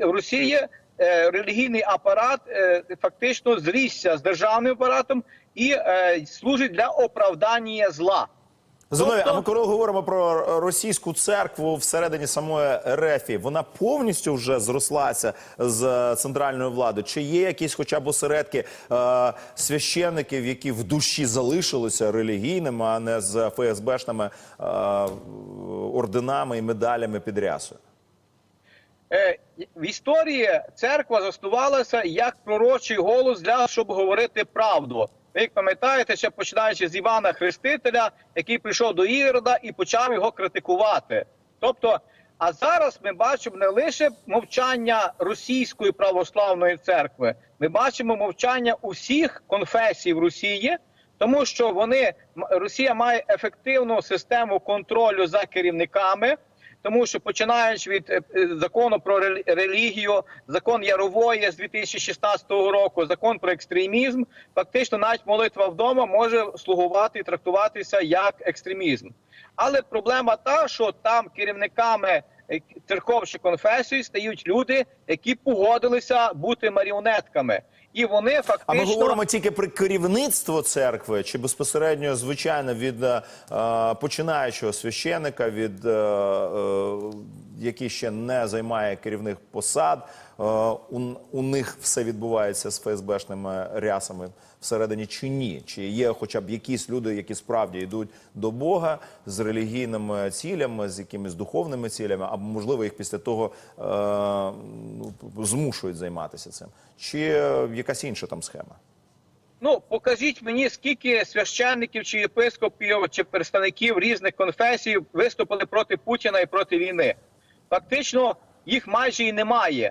Росі- в е, релігійний апарат е, фактично зрісся з державним апаратом і е, служить для оправдання зла. Тобто- а ми коли говоримо про російську церкву всередині самої РФ, вона повністю вже зрослася з центральною владою? Чи є якісь хоча б осередки е, священників, які в душі залишилися релігійними, а не з ФСБшними е, орденами і медалями під рясою? Е, В історії церква заснувалася як пророчий голос для щоб говорити правду. Ви як пам'ятаєте, ще починаючи з Івана Хрестителя, який прийшов до Ірода і почав його критикувати. Тобто, а зараз ми бачимо не лише мовчання російської православної церкви, ми бачимо мовчання усіх конфесій в Росії, тому що вони Росія має ефективну систему контролю за керівниками. Тому що починаючи від е, е, закону про релігію, закон Ярової з 2016 року, закон про екстремізм, фактично навіть молитва вдома може слугувати і трактуватися як екстремізм. Але проблема та, що там керівниками церков чи конфесій стають люди, які погодилися бути маріонетками, і вони А ми говоримо тільки про керівництво церкви, чи безпосередньо, звичайно, від е, е, починаючого священика, від е, е, який ще не займає керівних посад. Е, у, у них все відбувається з ФСБшними рясами всередині чи ні? Чи є хоча б якісь люди, які справді йдуть до Бога з релігійними цілями, з якимись духовними цілями, або можливо їх після того е, ну, змушують займатися цим? Чи якась інша там схема? Ну, покажіть мені, скільки священників чи єпископів чи представників різних конфесій виступили проти Путіна і проти війни. Фактично, їх майже і немає.